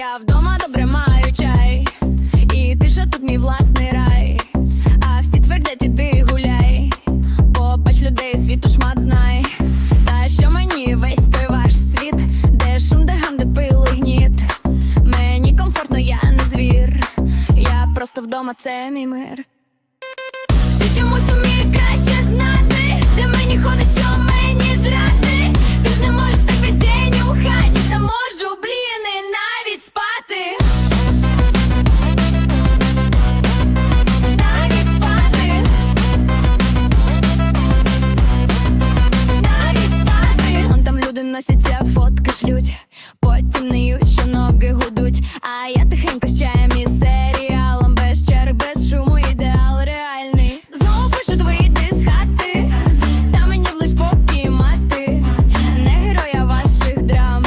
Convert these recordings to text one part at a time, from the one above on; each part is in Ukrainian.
Я вдома добре маю чай, і ти тиша тут мій власний рай, а всі твердять, іди гуляй, побач людей, світу шмат знай. Та що мені весь той ваш світ, де шум, де гам, де пили гніт. Мені комфортно, я не звір, я просто вдома, це мій мир. Носяться, фотки шлють, потім нею, що ноги гудуть. А я тихенько з чаєм і серіалом, без черг, без шуму, ідеал реальний. Знову пишуть, вийди з хати. Та мені б лиш поки мати, не героя ваших драм.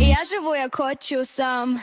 Я живу, як хочу сам.